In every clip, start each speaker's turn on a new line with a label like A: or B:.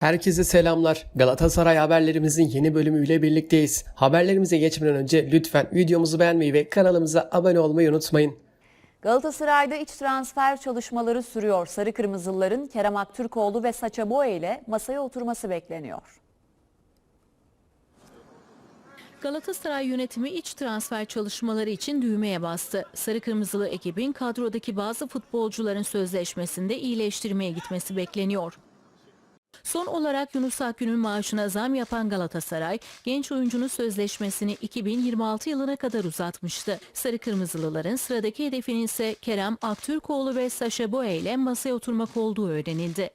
A: Herkese selamlar. Galatasaray haberlerimizin yeni bölümüyle birlikteyiz. Haberlerimize geçmeden önce lütfen videomuzu beğenmeyi ve kanalımıza abone olmayı unutmayın.
B: Galatasaray'da iç transfer çalışmaları sürüyor. Sarı Kırmızılıların Kerem Aktürkoğlu ve Saça Boye ile masaya oturması bekleniyor.
C: Galatasaray yönetimi iç transfer çalışmaları için düğmeye bastı. Sarı Kırmızılı ekibin kadrodaki bazı futbolcuların sözleşmesinde iyileştirmeye gitmesi bekleniyor. Son olarak Yunus Akgün'ün maaşına zam yapan Galatasaray, genç oyuncunun sözleşmesini 2026 yılına kadar uzatmıştı. Sarı Kırmızılıların sıradaki hedefinin ise Kerem Aktürkoğlu ve Saşa Boye ile masaya oturmak olduğu öğrenildi.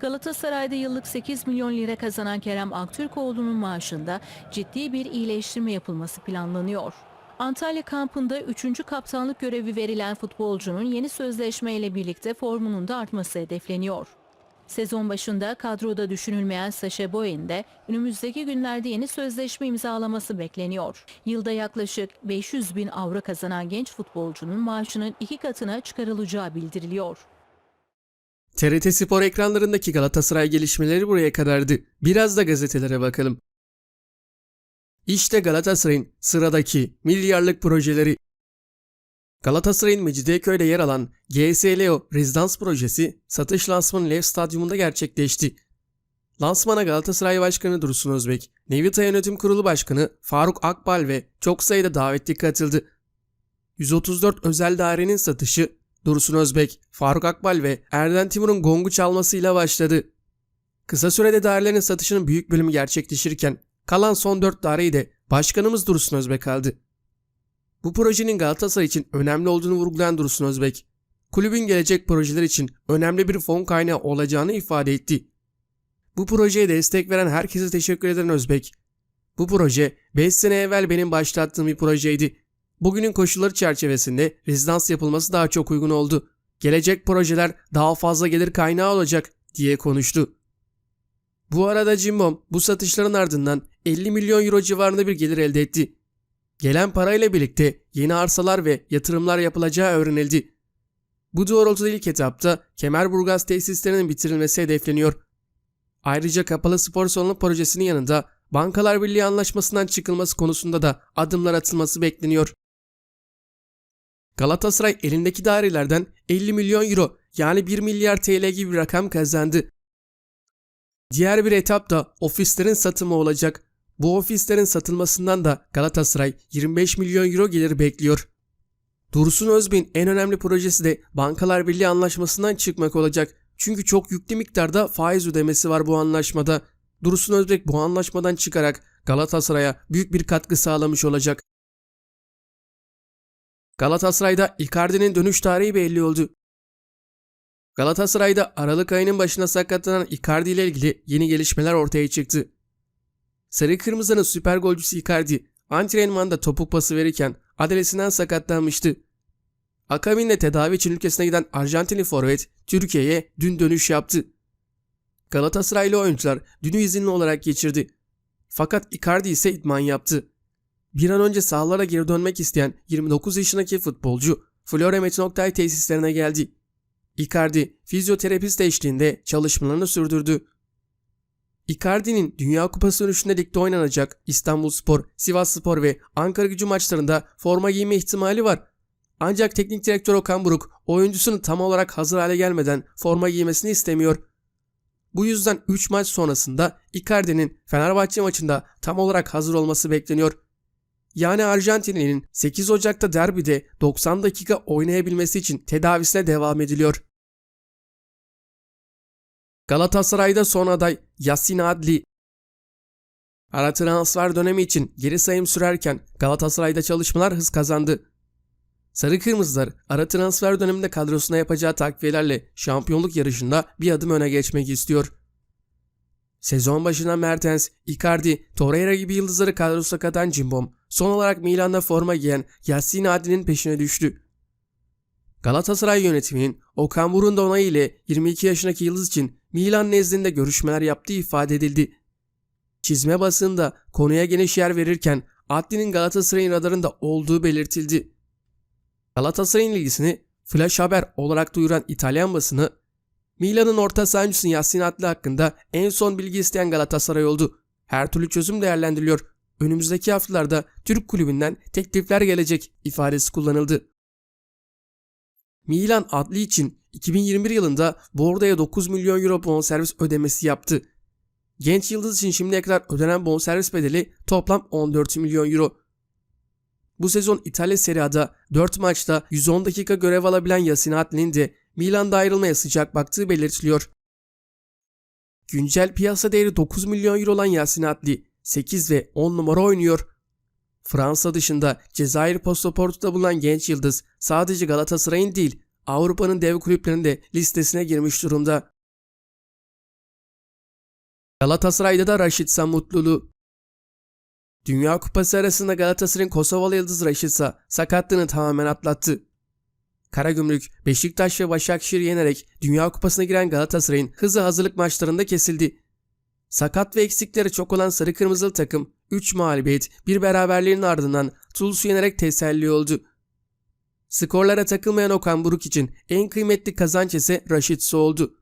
C: Galatasaray'da yıllık 8 milyon lira kazanan Kerem Aktürkoğlu'nun maaşında ciddi bir iyileştirme yapılması planlanıyor. Antalya kampında 3. kaptanlık görevi verilen futbolcunun yeni sözleşmeyle birlikte formunun da artması hedefleniyor. Sezon başında kadroda düşünülmeyen Saşa Boy'un de önümüzdeki günlerde yeni sözleşme imzalaması bekleniyor. Yılda yaklaşık 500 bin avro kazanan genç futbolcunun maaşının iki katına çıkarılacağı bildiriliyor.
A: TRT Spor ekranlarındaki Galatasaray gelişmeleri buraya kadardı. Biraz da gazetelere bakalım. İşte Galatasaray'ın sıradaki milyarlık projeleri. Galatasaray'ın Mecidiyeköy'de yer alan GSLO Rezidans projesi satış lansmanı Lev Stadyumunda gerçekleşti. Lansmana Galatasaray Başkanı Dursun Özbek, Nevita Yönetim Kurulu Başkanı Faruk Akbal ve çok sayıda davetli katıldı. 134 özel dairenin satışı Dursun Özbek, Faruk Akbal ve Erden Timur'un gongu çalmasıyla başladı. Kısa sürede dairelerin satışının büyük bölümü gerçekleşirken kalan son 4 daireyi de Başkanımız Dursun Özbek aldı. Bu projenin Galatasaray için önemli olduğunu vurgulayan Dursun Özbek, kulübün gelecek projeler için önemli bir fon kaynağı olacağını ifade etti. Bu projeye destek veren herkese teşekkür eden Özbek, bu proje 5 sene evvel benim başlattığım bir projeydi. Bugünün koşulları çerçevesinde rezidans yapılması daha çok uygun oldu. Gelecek projeler daha fazla gelir kaynağı olacak diye konuştu. Bu arada Cimbom bu satışların ardından 50 milyon euro civarında bir gelir elde etti. Gelen parayla birlikte yeni arsalar ve yatırımlar yapılacağı öğrenildi. Bu doğrultuda ilk etapta Kemerburgaz tesislerinin bitirilmesi hedefleniyor. Ayrıca kapalı spor salonu projesinin yanında Bankalar Birliği anlaşmasından çıkılması konusunda da adımlar atılması bekleniyor. Galatasaray elindeki dairelerden 50 milyon euro yani 1 milyar TL gibi bir rakam kazandı. Diğer bir etap da ofislerin satımı olacak. Bu ofislerin satılmasından da Galatasaray 25 milyon euro gelir bekliyor. Dursun Özbey'in en önemli projesi de Bankalar Birliği anlaşmasından çıkmak olacak. Çünkü çok yüklü miktarda faiz ödemesi var bu anlaşmada. Dursun Özbek bu anlaşmadan çıkarak Galatasaray'a büyük bir katkı sağlamış olacak. Galatasaray'da Icardi'nin dönüş tarihi belli oldu. Galatasaray'da Aralık ayının başında sakatlanan Icardi ile ilgili yeni gelişmeler ortaya çıktı. Sarı Kırmızı'nın süper golcüsü Icardi antrenmanda topuk pası verirken adalesinden sakatlanmıştı. Akabinde tedavi için ülkesine giden Arjantinli forvet Türkiye'ye dün dönüş yaptı. Galatasaraylı oyuncular dünü izinli olarak geçirdi. Fakat Icardi ise idman yaptı. Bir an önce sahalara geri dönmek isteyen 29 yaşındaki futbolcu Flora Metin tesislerine geldi. Icardi fizyoterapist eşliğinde çalışmalarını sürdürdü. Icardi'nin Dünya Kupası dönüşünde ligde oynanacak İstanbul Spor, Sivas Spor ve Ankara gücü maçlarında forma giyme ihtimali var. Ancak teknik direktör Okan Buruk oyuncusunun tam olarak hazır hale gelmeden forma giymesini istemiyor. Bu yüzden 3 maç sonrasında Icardi'nin Fenerbahçe maçında tam olarak hazır olması bekleniyor. Yani Arjantinli'nin 8 Ocak'ta derbide 90 dakika oynayabilmesi için tedavisine devam ediliyor. Galatasaray'da son aday Yasin Adli. Ara transfer dönemi için geri sayım sürerken Galatasaray'da çalışmalar hız kazandı. Sarı Kırmızılar ara transfer döneminde kadrosuna yapacağı takviyelerle şampiyonluk yarışında bir adım öne geçmek istiyor. Sezon başına Mertens, Icardi, Torreira gibi yıldızları kadrosuna katan Cimbom, son olarak Milan'da forma giyen Yassin Adli'nin peşine düştü. Galatasaray yönetiminin Okan Buruk'un da onayı ile 22 yaşındaki yıldız için Milan nezdinde görüşmeler yaptığı ifade edildi. Çizme basında konuya geniş yer verirken Adli'nin Galatasaray'ın radarında olduğu belirtildi. Galatasaray'ın ilgisini flash haber olarak duyuran İtalyan basını Milan'ın orta sahancısı Yasin Atlı hakkında en son bilgi isteyen Galatasaray oldu. Her türlü çözüm değerlendiriliyor. Önümüzdeki haftalarda Türk kulübünden teklifler gelecek ifadesi kullanıldı. Milan Adli için 2021 yılında Borda'ya 9 milyon euro bonservis ödemesi yaptı. Genç yıldız için şimdiye kadar ödenen bonservis bedeli toplam 14 milyon euro. Bu sezon İtalya Serie A'da 4 maçta 110 dakika görev alabilen Yasin Adli'nin de Milan'da ayrılmaya sıcak baktığı belirtiliyor. Güncel piyasa değeri 9 milyon euro olan Yasin Adli 8 ve 10 numara oynuyor. Fransa dışında Cezayir pasaportunda bulunan genç yıldız sadece Galatasaray'ın değil Avrupa'nın dev kulüplerinin de listesine girmiş durumda. Galatasaray'da da Raşitsa mutluluğu. Dünya Kupası arasında Galatasaray'ın Kosovalı yıldız Raşitsa sakatlığını tamamen atlattı. Karagümrük, Beşiktaş ve Başakşehir'i yenerek Dünya Kupası'na giren Galatasaray'ın hızlı hazırlık maçlarında kesildi. Sakat ve eksikleri çok olan sarı kırmızılı takım 3 mağlubiyet, bir beraberliğin ardından Toulouse'u yenerek teselli oldu. Skorlara takılmayan Okan Buruk için en kıymetli kazanç ise Raşitsa oldu.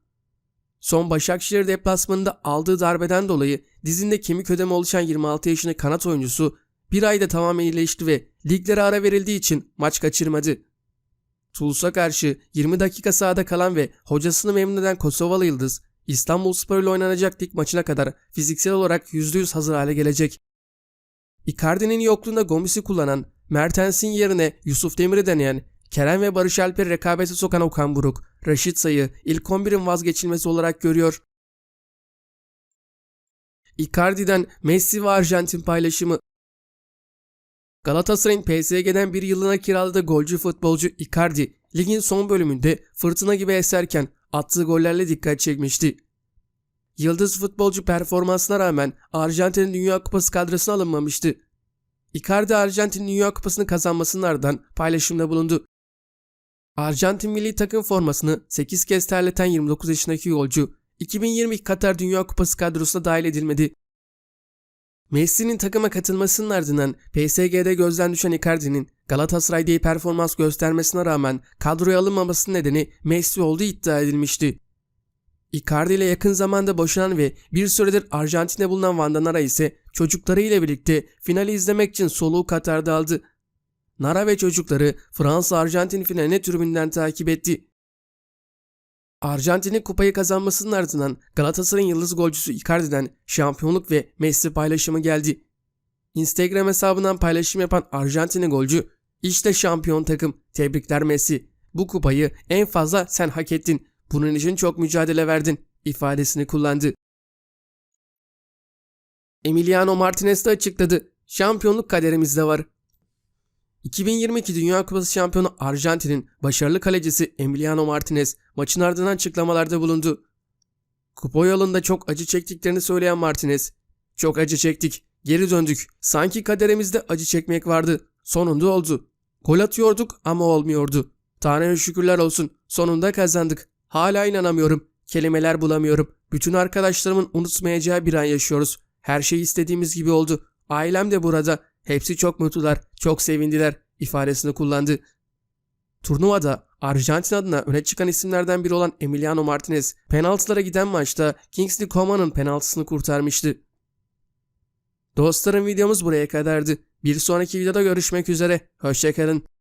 A: Son Başakşehir deplasmanında aldığı darbeden dolayı dizinde kemik ödemi oluşan 26 yaşındaki kanat oyuncusu bir ayda tamamen iyileşti ve liglere ara verildiği için maç kaçırmadı. Toulouse'a karşı 20 dakika sahada kalan ve hocasını memnun eden Kosovalı Yıldız, İstanbulspor ile oynanacak lig maçına kadar fiziksel olarak %100 hazır hale gelecek. Icardi'nin yokluğunda Gomis'i kullanan, Mertens'in yerine Yusuf Demir'i deneyen, Kerem ve Barış Alper'i rekabete sokan Okan Buruk, Raşit Say'ı ilk 11'in vazgeçilmesi olarak görüyor. Icardi'den Messi ve Arjantin paylaşımı Galatasaray'ın PSG'den bir yılına kiraladığı golcü futbolcu Icardi, ligin son bölümünde fırtına gibi eserken attığı gollerle dikkat çekmişti. Yıldız futbolcu performansına rağmen Arjantin'in Dünya Kupası kadrosuna alınmamıştı. Icardi Arjantin Dünya Kupası'nı kazanmasının ardından paylaşımda bulundu. Arjantin milli takım formasını 8 kez terleten 29 yaşındaki golcü 2022 Katar Dünya Kupası kadrosuna dahil edilmedi. Messi'nin takıma katılmasının ardından PSG'de gözden düşen Icardi'nin Galatasaray'da iyi performans göstermesine rağmen kadroya alınmamasının nedeni Messi olduğu iddia edilmişti. Icardi ile yakın zamanda boşanan ve bir süredir Arjantin'de bulunan Vanda Nara ise çocuklarıyla birlikte finali izlemek için soluğu Katar'da aldı. Nara ve çocukları Fransa-Arjantin finaline tribünden takip etti. Arjantin'in kupayı kazanmasının ardından Galatasaray'ın yıldız golcüsü Icardi'den şampiyonluk ve Messi paylaşımı geldi. Instagram hesabından paylaşım yapan Arjantinli golcü işte şampiyon takım tebrikler Messi bu kupayı en fazla sen hak ettin bunun için çok mücadele verdin ifadesini kullandı. Emiliano Martinez de açıkladı şampiyonluk kaderimizde var. 2022 Dünya Kupası şampiyonu Arjantin'in başarılı kalecisi Emiliano Martinez maçın ardından açıklamalarda bulundu. Kupa yolunda çok acı çektiklerini söyleyen Martinez, "Çok acı çektik, geri döndük. Sanki kaderimizde acı çekmek vardı. Sonunda oldu. Gol atıyorduk ama olmuyordu. Tanrı'ya şükürler olsun. Sonunda kazandık. Hala inanamıyorum. Kelimeler bulamıyorum. Bütün arkadaşlarımın unutmayacağı bir an yaşıyoruz. Her şey istediğimiz gibi oldu. Ailem de burada. Hepsi çok mutlular, çok sevindiler ifadesini kullandı. Turnuvada Arjantin adına öne çıkan isimlerden biri olan Emiliano Martinez penaltılara giden maçta Kingsley Coman'ın penaltısını kurtarmıştı. Dostlarım videomuz buraya kadardı. Bir sonraki videoda görüşmek üzere. Hoşçakalın.